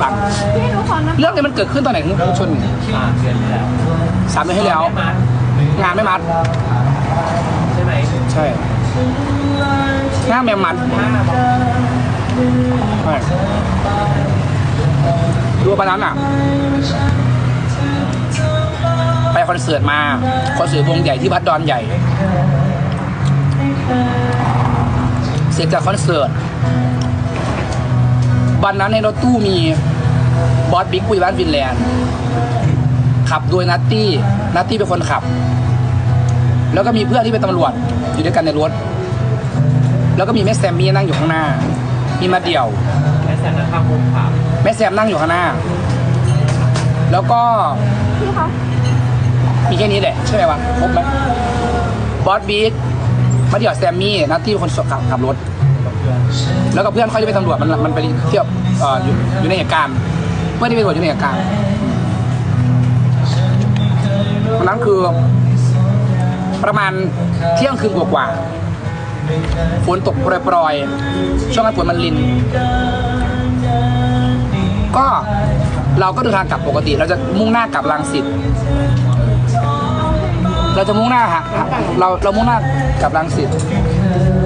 ฟังพี่หนูขอนะเรื่องนี้มันเกิดขึ้นตอนไหนคุณผู้ชนสามเดือนที่แล้วสามเดือนที่แล้วแม่มัดงานไม่มัด ใช่ไหมใช่งานไม่มัดห้าบอกใช่ดูปะนั้นอะ ไปคอนเสิร์ตมา คอนเสิร์ตวงใหญ่ที่วัดดอนใหญ่ เสร็จจากคอนเสิร์ต วันนั้นในรถตู้มีบอสบิ๊กปุยบ้านฟินแลนด์ ขับโดยนัตตี้ นัตตี้เป็นคนขับ แล้วก็มีเพื่อนที่เป็นตำรวจอยู่ด้วยกันในรถ แล้วก็มีแม่แซมมี่นั่งอยู่ข้างหน้า มีมาเดี่ยว แม่แซมนะครับผมครับแม่แซมนั่งอยู่ข้างหน้า แล้วก็พี่คะมีแค่นี้แหละใช่ไหมวะครบไหมบอสบิ๊กมาเดี่ยวแซมมี่นัตตี้เป็นคนขับขับรถ แล้วก็เพื่อนเขาที่เป็นตำรวจมันมันไปเที่ยวเอ่ออยู่อยู่ในเหตุการณ์เพื่อนที่เป็นตำรวจอยู่ในเหตุการณ์วันนั้นคือ ประมาณเที่ยงคืนกว่าๆฝนตกโปรยๆช่วงนั้นฝนมันลิน ก็เราก็เดินทางกลับปกติ เราจะมุ่งหน้ากลับรังสิตเราจะมุ่งหน้าหาหาเราเรามุ่งหน้ากลับรังสิต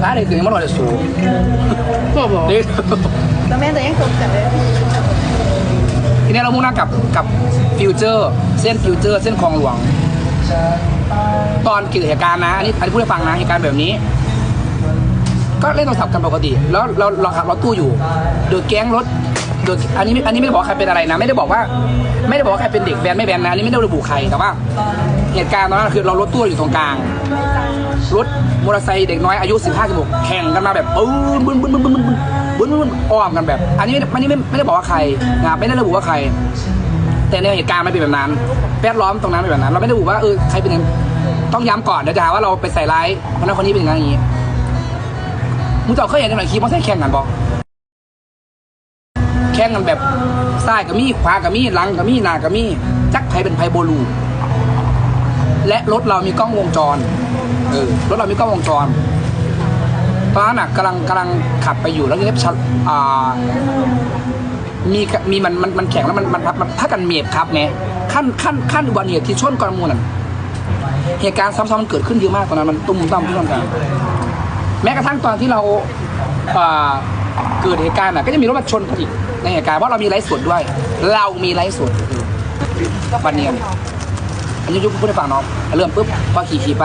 ร้านไหนถึงมันหน่อยสูงบอกบอกนี่แต่แม่แต่ยังตกใจเลยทีนี้เรามุ่งหน้ากลับกับฟิวเจอร์ เส้นฟิวเจอร์ เส้นคลองหลวง ตอนเกิดเหตุการณ์นะอันนี้อันนี้พูดให้ฟังนะเหตุการณ์แบบนี้ ก็เล่นโทรศัพท์กันปกติ แล้วเราเราขับรถตู้อยู่โดยแก๊งรถโดยอันนี้อันนี้ไม่ได้บอกใครเป็นอะไรนะ ไม่ได้บอกว่า ไม่ได้บอกว่าใครเป็นเด็กแบนไม่แบนนะอันนี้ไม่ได้ระบุใครแต่ว่า เหตุการณ์ตอนนั้นคือเรารถตู้อยู่ตรงกลาง รถมอเตอร์ไซค์เด็กน้อยอายุ 15 16แข่งกันมาแบบบึ้นบึ้นบึ้นบึ้นบึ้นบึ้นบึ้นอ้อมกันแบบ อันนี้ไม่นี้ไม่ไม่ได้บอกว่าใครนะไม่ได้ระบุว่าใคร แต่ในเหตุการณ์มันเป็นแบบนั้นแวดล้อมตรงนั้นเป็นแบบนั้น เราไม่ได้ระบุว่าเออใครเป็นต้องย้ำก่อนเดี๋ยวจะหาว่าเราไปใส่ร้ายคนนั้นคนนี้เป็นอย่างนี้มึงจะเคยเห็นในหนังคีมอเตอร์ไแข่งกันบอกแข่งกันแบบซ้ายกับมีขวากับมีหลังกับมีหน้ากับมีจักไผเป็นไผโบลู และรถเรามีกล้องวงจรเออรถเรามีกล้องวงจรตอนนั้นน่ะกำลังกำลังขับไปอยู่แล้วทีนี้ชัดอ่ามีมีมันมันมันแข็งแล้วมันมันมันมันถ้ากันเมียบครับไงขั้นขั้นขั้นอุบัติเหตุที่ชนกรมูลนั่นเหตุการณ์ซ้ำๆมันเกิดขึ้นเยอะมากตอนนั้นมันตุ้มตั้มตุ้มตั้มแม้กระทั่งตอนที่เราอ่าเกิดเหตุการณ์น่ะก็จะมีรถมาชนกันอีกในเหตุการณ์เพราะเรามีไลฟ์สดด้วย เรามีไลฟ์สดวันเนี้ อันนี้ยุคพูดให้ฟังน้องเริ่มปุ๊บพอขี่ขี่ไป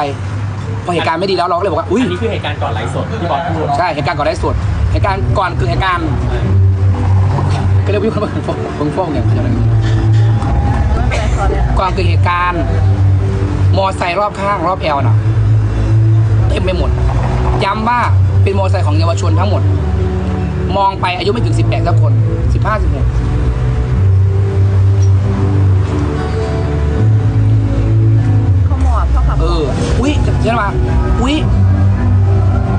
พอเหตุการณ์ไม่ดีแล้วเราก็เลยบอกว่าอุ้ยอันนี้คือเหตุการณ์ก่อนไลฟ์สดที่บอสพูดใช่เหตุการณ์ก่อนไลฟ์สดเหตุการณ์ก่อนคือเหตุการณ์ก็เรียกว่าเพิ่งฟ้องเพิ่งฟ้องเนี่ยเขาจะอะไรไม่เป็นไรขอเลยก่อนเกิดเหตุการณ์มอไซค์รอบข้างรอบแอลน่ะเต็มไปหมดย้ำว่าเป็นมอไซค์ของเยาวชนทั้งหมด มองไปอายุไม่ถึง 18สักคน 15 16 เออ อุ้ยเชื่อมาอุ้ย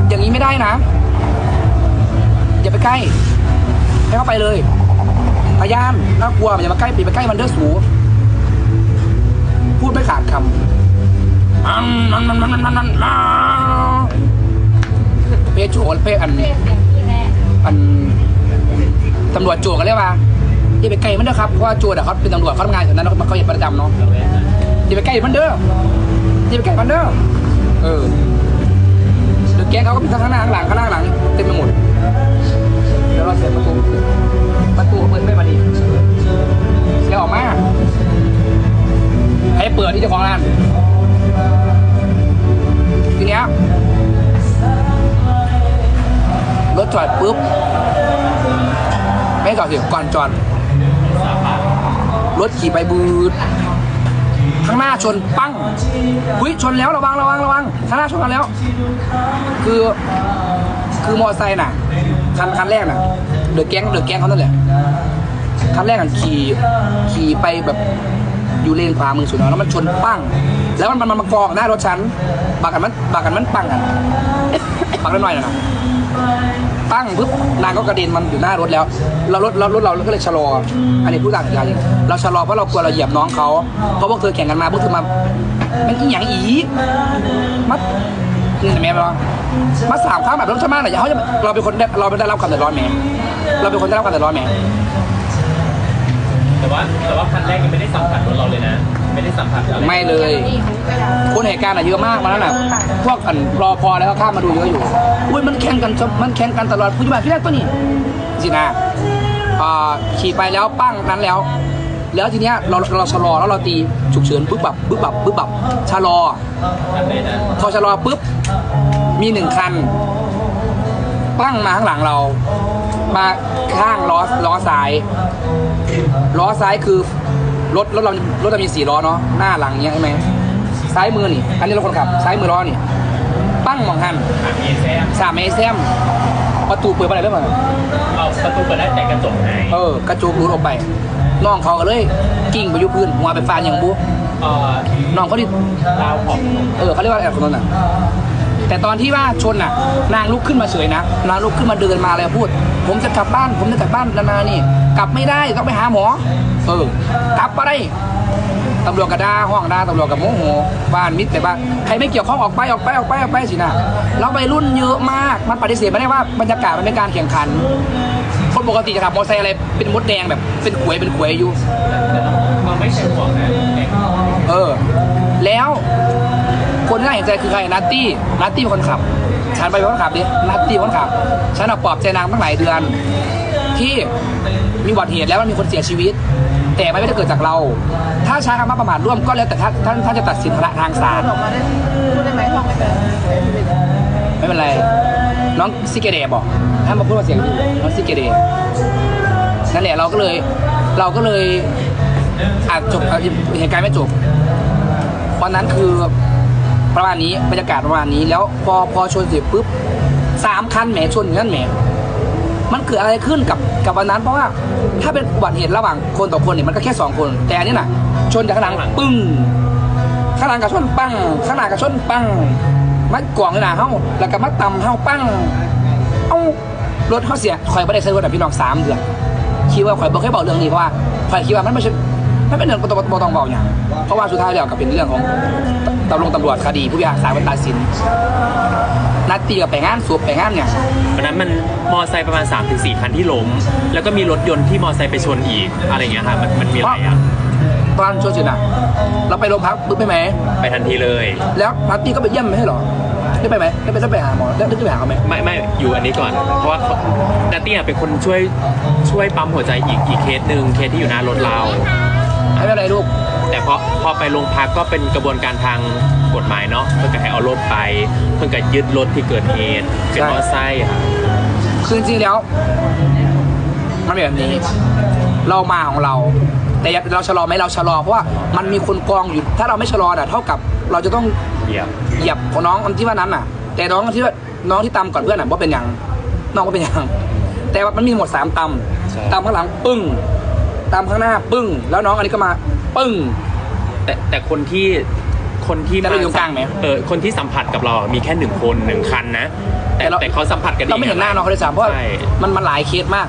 อย่างนี้ไม่ได้นะ อย่าไปใกล้ ให้เข้าไปเลย พยายามถ้ากลัวอย่ามาใกล้ปีไปใกล้มันเด้อสู พูดไม่ขาดคำอันมันมันมันมันมันมันเพจโจกเพจอันอันตำรวจโจกกันเรียกว่าอย่าไปใกล้มันเด้อครับ เพราะว่าโจดอะเขาเป็นตำรวจเขาทำงานแถวนั้นเขาเขาเห็นประจำเนาะอย่าไปใกล้มันเด้อ อย่ไปใกล้มันเด้อเออเดี๋ยวแก๊งเขาก็มีทั้งข้างหน้าข้างหลังข้างหน้าข้างหลังเต็มไปหมดเดี๋ยวเราเสียประตูประตูเปิดไม่มาดีเสียออกมาให้เปิดที่เจ้าของร้านทีเนี้ยรถจอดปุ๊บไม่จอดสิก่อนจอดรถขี่ไปบืด ข้างหน้าชนปั้งหุ้ยชนแล้วระวังระวังระวังข้างหน้าชนกันแล้ว คือคือมอเตอร์ไซค์น่ะคันคันแรกน่ะเดือแก๊งเดือแก๊งเขานั่นแหละคันแรกน่ะขี่ขี่ไปแบบอยู่เลนขวามือสุดแล้วมันชนปั้ง แล้วมันมันมันมากองหน้ารถฉันบากกันมันบากกันมันปั้งอะปังนิดหน่อยนะ นะปั้งปุ๊บนางก็กระเด็นมันอยู่หน้ารถแล้วเรารถเรารถเราก็เลยชะลอ อันนี้พูดต่างกันจริงเราชะลอเพราะเรากลัวเราเหยียบน้องเขาเพราะพวกเธอแข่งกันมาพวกเธอมามันอีหยังอีมัดนี่เห็นไหมแม่บอกมาสามข้างแบบรถชนมากหน่อยอย่าเขาจะเราเป็นคนได้เราเป็นได้รับความเดือดร้อนแหมเราเป็นคนได้รับความเดือดร้อนแหมว่าคันแรกยังไม่ได้สัมผัสรถเราเลยนะ ไม่ได้สัมผัสอะไรไม่เลย คนเหตุการณ์อะเยอะมากมาแล้วน่ะพวกอันรอพอแล้วก็ข้ามมาดูเยอะอยู่อุ้ยมันแข่งกันจนมันแข่งกันตลอดผู้ใหญ่พี่แรกตัวนี้สินะอ่าขี่ไปแล้วปั้งนั้นแล้ว แล้วทีเนี้ยเราเราชะลอแล้วเราตีฉุกเฉินปึ๊บแบบปึ๊บแบบปึ๊บแบบชะลอคันไหนนะพอชะลอปุ๊บ มีหนึ่งคัน ปั้งมาข้างหลังเรา มาข้างล้อล้อซ้าย ล้อซ้ายคือ รถรถเรารถเรามีสี่ล้อเนาะหน้าหลังเนี้ยใช่ไหมซ้ายมือนี่อันนี้เราคนขับซ้ายมือล้อนี่ปั้งมองหันอะมีแซมสามเมแซมประตูเปิดไปไหนได้บ้างเอาประตูเปิดได้แต่กระจกหายเออกระจกรูดออกไปน้องเขาก็เลยกิ่งไปอยุพื้นหัวไปฟาดอย่างบุเอ่อน้องเขาที่ดาวของเออเขาเรียกว่าแอบคนนั้นน่ะแต่ตอนที่ว่าชนน่ะ นางลุกขึ้นมาเฉยนะนางลุกขึ้นมาเดินมาเลยพูด ผมจะกลับบ้าน ผมจะกลับบ้านนานานี่ กลับไม่ได้ต้องไปหาหมอ เออกลับมาได้ตำรวจกระดาห้องดาตำรวจกับโมโหบ้านมิดแต่บ้านใครไม่เกี่ยวข้องออกไปออกไปออกไปออกไปสินะแล้ววัยรุ่นเยอะมากมันปฏิเสธไม่ได้ว่าบรรยากาศมันเป็นการแข่งขัน คนปกติจะขับมอเตอร์ไซค์อะไรเป็นมดแดงแบบเป็นขวยเป็นขวยอยู่เราไม่ใช่ห่วงนะเออ แล้วคนที่น่าเห็นใจคือใครนัตตี้นัตตี้เป็นคนขับ ฉันไปเป็นคนขับดินัตตี้คนขับ ฉันเอาปลอบใจนางตั้งหลายเดือน ที่มีอุบัติเหตุแล้วมันมีคนเสียชีวิต แต่ไม่ได้เกิดจากเรา ถ้าใช้คำว่าประมาทร่วมก็แล้วแต่ท่านท่านท่านจะตัดสินทางศาลออกมาได้พูดได้ไหมท่องไม่เป็นไม่เป็นไร น้องซิเกเดบอกถ้ามมาพูดว่าเสียงน้องซิเกเดนั่นแหละเราก็เลยเราก็เลยอาจจบเหตุการณ์ไม่จบวันนั้นคือประมาณนี้บรรยากาศประมาณนี้แล้วพอพอชนเสร็จปุ๊บสามคันแหมชนอย่างนั้นแหม มันเกิดอะไรขึ้นกับกับวันนั้น เพราะว่าถ้าเป็นอุบัติเหตุระหว่างคนต่อคนเนี่ยมันก็แค่สองคน แต่อันนี้น่ะ ชนจากข้างหลังปึ้งข้างหลังกับชนปังข้างหน้ากับชนปังมัดกล่องเลยนะเฮาแล้วก็มัดตำเฮาปังเอ้ารถเขาเสียข่อยไม่ได้ใช้รถแบบพี่น้องสามเดือนคิดว่าข่อยบอกให้บอกเรื่องนี้เพราะว่าข่อยคิดว่ามันไม่ใช่มันเป็นเรื่องปตปต้องบอกอย่างเพราะว่าสุดท้ายแล้วก็เป็นเรื่องของตำรวจตำรวจคดีผู้พิพากษาเป็นตัดสิน นัดตีกับไปงานสูบไปงานเนี่ยวันนั้นมันมอไซค์ประมาณ 3-4คันที่ล้ม แล้วก็มีรถยนต์ที่มอไซค์ไปชนอีกอะไรเงี้ยค่ะมันมันมีอะไรอะตอนชนเสร็จน่ะเราไปโรงพักปุ๊บไปไหม ไปทันทีเลย แล้วนัดตีก็ไปเยี่ยมไม่ใช่เหรอได้ไปไหมได้ไปได้ไปหาหมอได้ได้ไปหาเขาไหมไม่ไม่อยู่อันนี้ก่อน เพราะว่าเขานัตตี้อะเป็นคนช่วยช่วยปั๊มหัวใจอีกอีกเคสหนึ่งเคสที่อยู่หน้ารถเรา ไม่เป็นไรลูก แต่พอพอไปโรงพักก็เป็นกระบวนการทางกฎหมายเนาะเพื่อจะให้เอารถไป เพื่อจะยึดรถที่เกิดเหตุเป็นใช่มอไซค์ค่ะคือจริงๆแล้วมันเป็นแบบนี้ เรามาของเรา แต่อย่าเราชะลอไหมเราชะลอเพราะว่ามันมีคนกองอยู่ ถ้าเราไม่ชะลอน่ะเท่ากับเราจะต้องเหยียบเหยียบของน้องคนที่ว่านั้นน่ะ แต่น้องที่ว่าน้องที่ตำก่อนเพื่อนน่ะว่าเป็นอย่างน้องก็เป็นอย่างแต่ว่ามันมีหมดสามตำตำข้างหลังปึ้งตำข้างหน้าปึ้ง แล้วน้องอันนี้ก็มา ปึ้ง แต่แต่คนที่คนที่แต่เราอยู่กลางไหม เออคนที่สัมผัสกับเรามีแค่หนึ่งคนหนึ่งคันนะ แต่แต่เราแต่เขาสัมผัสกันดีเราไม่เห็นหน้าน้องเขาเลยสามเพราะว่าใช่ มันมันหลายเคสมาก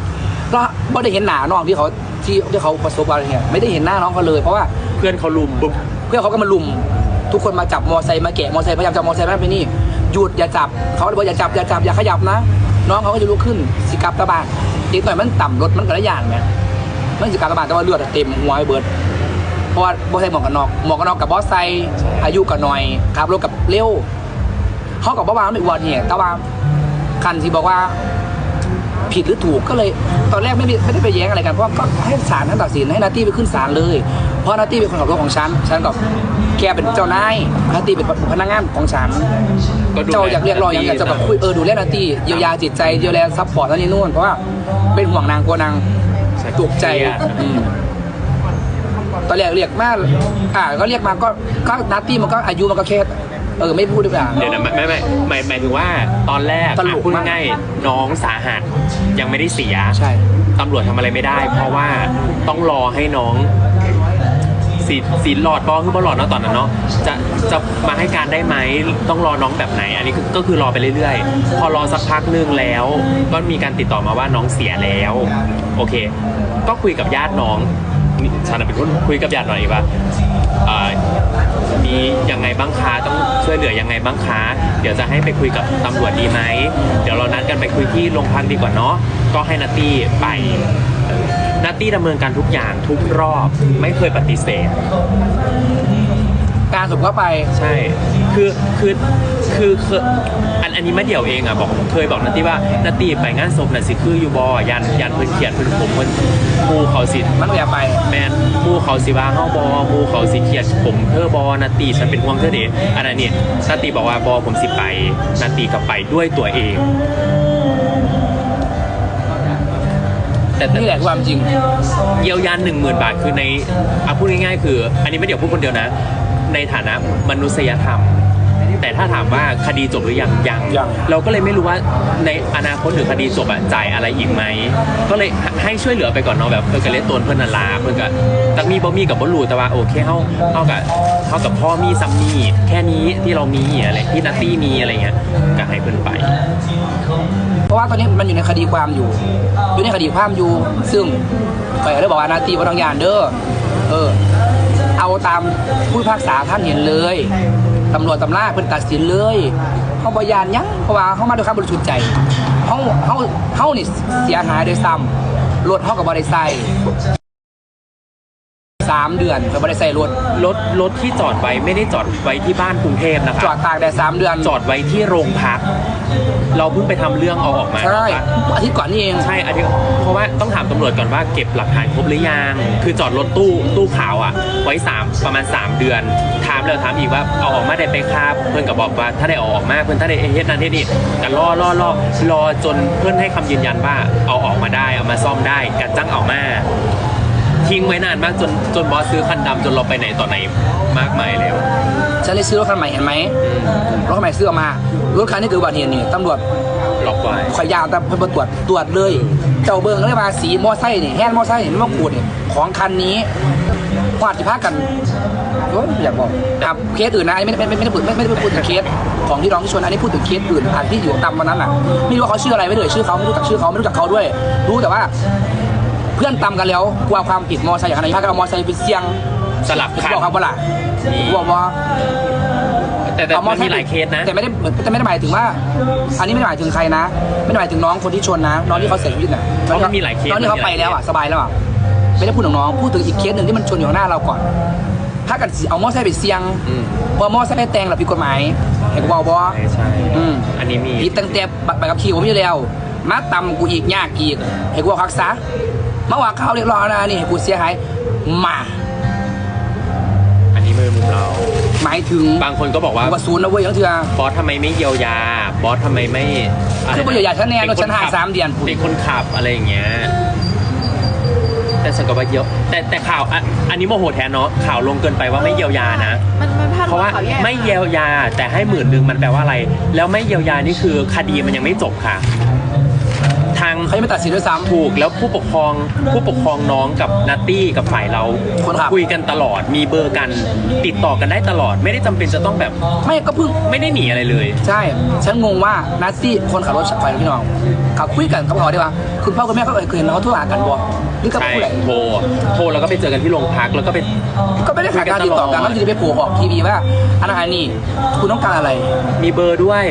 เพราะไม่ได้เห็นหน้าน้องที่เขาที่ที่เขาประสบอะไรเนี่ยไม่ได้เห็นหน้าน้องเขาเลยเพราะว่าเพื่อนเขาลุมปุ๊บ เพื่อนเขาก็มาลุม ทุกคนมาจับมอไซค์มาแกะมอไซค์พยายามจับมอไซค์นั่นไปนี่หยุดอย่าจับเขาเลยบอกอย่าจับอย่าจับอย่าขยับนะ น้องเขาก็จะลุกขึ้นสิกลับตะบานอีกหน่อยมันต่ำรถมันกระยานไหมมันสิกลับตะบานแต่ว่าเลือดเต็มหัวไอ้เบิร์ด เพราะว่าบอสไซค์หมวกกันน็อกหมวกกันน็อกกับบอสไซค์อายุกับหน่อยขับรถกับเร็วเขากับบ้าไม่อวดเนี่ยแต่ว่าคันที่บอกว่าผิดหรือถูกก็เลยตอนแรกไม่ได้ไม่ได้ไปแย้งอะไรกันเพราะว่าก็ให้ศาลท่านตัดสินให้นาตี้ไปขึ้นศาลเลย เพราะนาตี้เป็นคนขับรถของฉันฉันกับแกเป็นเจ้านายนาตี้เป็นพนักงานของฉันก็ดูแลเจ้าอยากเรียกร้องอย่างอยากจะแบบคุยเออดูแลนาตี้เยียวยาจิตใจเยียวยาซัพพอร์ตนั่นนี่นู่นเพราะว่าเป็นห่วงนางกลัวนางตกใจอืม ตอนแรกเรียกมาอ่าก็เรียกมาก็ก็นาตี้มันก็อายุมันก็แค่เออไม่พูดดีกว่า เดี๋ยวนะไม่ไม่ไม่หมายหมายถึงว่าตอนแรกตลกอะพูดมากง่ายๆน้องสาหัสยังไม่ได้เสียใช่ ตำรวจทำอะไรไม่ได้ เพราะว่าต้องรอให้น้องสีสีหลอดบอคือบอหลอดเนาะตอนนั้นเนาะจะจะมาให้การได้ไหมต้องรอน้องแบบไหน อันนี้คือก็คือรอไปเรื่อยๆ พอรอสักพักหนึงแล้ว ก็มีการติดต่อมาว่าน้องเสียแล้ว โอเค ก็คุยกับญาติน้องนี่ ฉันนะเป็นคนคุยกับญาติหน่อยว่าอ่ามียังไงบ้างคะต้องช่วยเหลือยังไงบ้างคะเดี๋ยวจะให้ไปคุยกับตำรวจดีไหมเดี๋ยวเรานัดกันไปคุยที่โรงพักดีกว่าเนาะก็ให้นัตตี้ไปเออนัตตี้ดำเนินการทุกอย่างทุกรอบไม่เคยปฏิเสธการสมก็ไปใช่ คือคือคือคื ออันอันนี้มาเดี่ยวเองอะบอกเคยบอกนัตตี้ว่านัตตี้ไปงานศพน่ะสิคืออยู่บอยันยันเพิ่นเขียนเพิ่นผมเพิ่นหมูเขาสิมันก็อย่าไปแมนหมูเขาสิว่าเฮาบอหมูเขาสิเขียนผมเธอบอนัตตี้ฉันเป็นห่วงเธอเดะอันนั้นเนี่ยนัตตี้บอกว่าบอผมสิไปนัตตี้ก็ไปด้วยตัวเอง แต่แต่นี่แหละคือความจริง เยียวยาหนึ่งหมื่นบาทคือในเอาพูดง่ายๆคือ อันนี้ไม่เดี๋ยวพูดคนเดียวนะ ในฐานะมนุษยธรรม แต่ถ้าถามว่าคดีจบหรือยังยัง ยังเราก็เลยไม่รู้ว่าในอนาคตหรือคดีจบอะจ่ายอะไรอีกไหม ก็เลยให้ช่วยเหลือไปก่อนเนาะแบบเออกระเล็ตนเพื่อนนันลาเพื่อนกับตักมีบ่มีกับบ่รู้แต่ว่าโอเคเฮาเฮากับเฮากับพ่อมีซัมมี่แค่นี้ที่เรามีอะไรที่นัตตี้มีอะไรเงี้ยก็ให้เพื่อนไป เพราะว่าตอนนี้มันอยู่ในคดีความอยู่ อยู่ในคดีความอยู่ ซึ่งไปก็เลยบอกว่านาตีบางอย่างเด้อเออ เอาตามผู้พิพากษาท่านเห็นเลยตำรวจตำราเพิ่นตัดสินเลยเขาบยานหยังเพราะว่าเขามาด้วยความบริสุทธิ์ใจเขาเขาเขานี่เสียหายโดยซ้ำรถเขากับบริษัทสามเดือนกับบริษัทรถรถรถที่จอดไว้ไม่ได้จอดไว้ที่บ้านกรุงเทพนะคจอรัดบตากแดดสามเดือนจอดไว้ที่โรงพัก เราเพิ่งไปทำเรื่องเอาออกมาใช่นะครับอาทิตย์ก่อนนี่เอง ใช่อันนี้เพราะว่าต้องถามตำรวจก่อนว่าเก็บหลักฐานครบหรือยัง คือจอดรถตู้ตู้ขาวอะ ไว้สามประมาณ 3 เดือน ถามแล้วถามอีกว่าเอาออกมาได้ไปครับ เพื่อนก็บอกว่าถ้าได้เอาออกมาเพื่อนถ้าได้เฮ็ดนั่นเฮ็ดนี่กันรอรอรอรอจนเพื่อนให้คำยืนยันว่าเอาออกมาได้เอามาซ่อมได้กันจ้างเอามา ทิ้งไว้นานมากจนจนบอสซื้อคันดำจนเราไปไหนต่อไหนมากมายแล้ว ฉันเลยซื้อรถคันใหม่เห็นไหมรถคันใหม่ซื้อออกมารถคันนี้เกิดอุบัติเหตุนี่ตำรวจล็อกไว้ข่อยยาวแต่เพิ่นบ่ตรวจตรวจเลย เจ้าเบิ่งเลยว่าสีมอไซค์นี่แฮนด์มอไซค์นี่มันมาขูดนี่ของคันนี้วาดสิพากันโอ้ยอยากบอกครับเคสอื่นนะอันนี้ไม่ไม่ไม่ไม่ได้พูดไม่ไม่ได้พูดถึงเคสของที่ร้องที่ชนอันนี้พูดถึงเคสอื่นผ่านที่อยู่ตามวันนั้นอะไม่รู้ว่าเขาชื่ออะไรไม่เลยชื่อเขาไม่รู้จักชื่อเขาไม่รู้จักเขาด้วย รู้แต่ว่า เพื่อนตามกันแล้วกลัวความผิดมอไซค์อย่างไรพากันเอามอไซค์ไปเสี่ยงสลับคันบอกครับว่าล่ะบอกว่าแต่แต่เอามอมันไซมีค์หลายเคสนะ แต่ไม่ได้แต่ไม่ได้หมายถึงว่า อันนี้ไม่ได้หมายถึงใครนะ ไม่ได้หมายถึงน้องคนที่ชนนะ น้องที่เขาเสียชีวิตน่ะเพราะมันมีหลายเคสน้องที่เขาไปแล้วอะสบายแล้วอะไม่ได้พูดถึงน้องพูดถึงอีกเคสหนึ่งที่มันชนอยู่ข้างหน้าเราก่อน ถ้ากันสิเอามอไซค์ไปเสี่ยงอืมเพราะมอไซค์ไปแต่งหลับผิดกฎหมายเห็นกูบอกบอใช่ใช่อืมอันนี้มีผิดตั้งแต่บัตรใบขับขี่ผมอยู่แล้วมาตำกูอีกยากอีกเห็นกูบอกคักซะ มาว่าเขาเรียกร้องนะนี่ให้กูเสียหายมาอันนี้มือมุมเรา หมายถึงบางคนก็บอกว่าว่าศูนย์นะเว้ยยังเถื่อบอสทำไมไม่เยียวยา บอสทำไมไม่ะไรคือบ่เยียวยาฉันแน่เป็รถฉันหายขับสามเดือนเป็นคนขับอะไรอย่างเงี้ยแต่สังกัดว่าเยียวแต่แต่ข่าวอะอันนี้โมโหแทนเนาะข่าวลงเกินไปว่าไม่เยียวยานะมันมันพลาดเพราะว่าข่แยกไม่เยียวยาแต่ให้หมื่นหนึ่งมันแปลว่าอะไร แล้วไม่เยียวยานี่คือคดีมันยังไม่จบค่ะทา งเขายังไม่ตัดสินด้วยซ้ำถูก แล้วผู้ปกครองผู้ปกครองน้องกับนัตตี้กับฝ่ายเราคนขับ คุยกันตลอดมีเบอร์กัน ติดต่อกันได้ตลอด ไม่ได้จำเป็นจะต้องแบบไม่ก็เพิ่ง ไม่ได้หนีอะไรเลย ใช่ ฉันงงว่านัตตี้คนขับรถไฟพี่น้องเขาคุยกันเขาบอกได้ว่า คุณพ่อคุณแม่เขาเคยเห็นเขาโทรหากันบ่หรือกับใช่ผู้ใดโทรโทรแล้วก็ไปเจอกันที่โรงพักแล้วก็ไป ก็ไม่ได้ขาดการติดต่อกันแล้วจะไปโผล่ออกทีวีว่าอันนั้นอันนี้คุณต้องการอะไร มีเบอร์ด้วย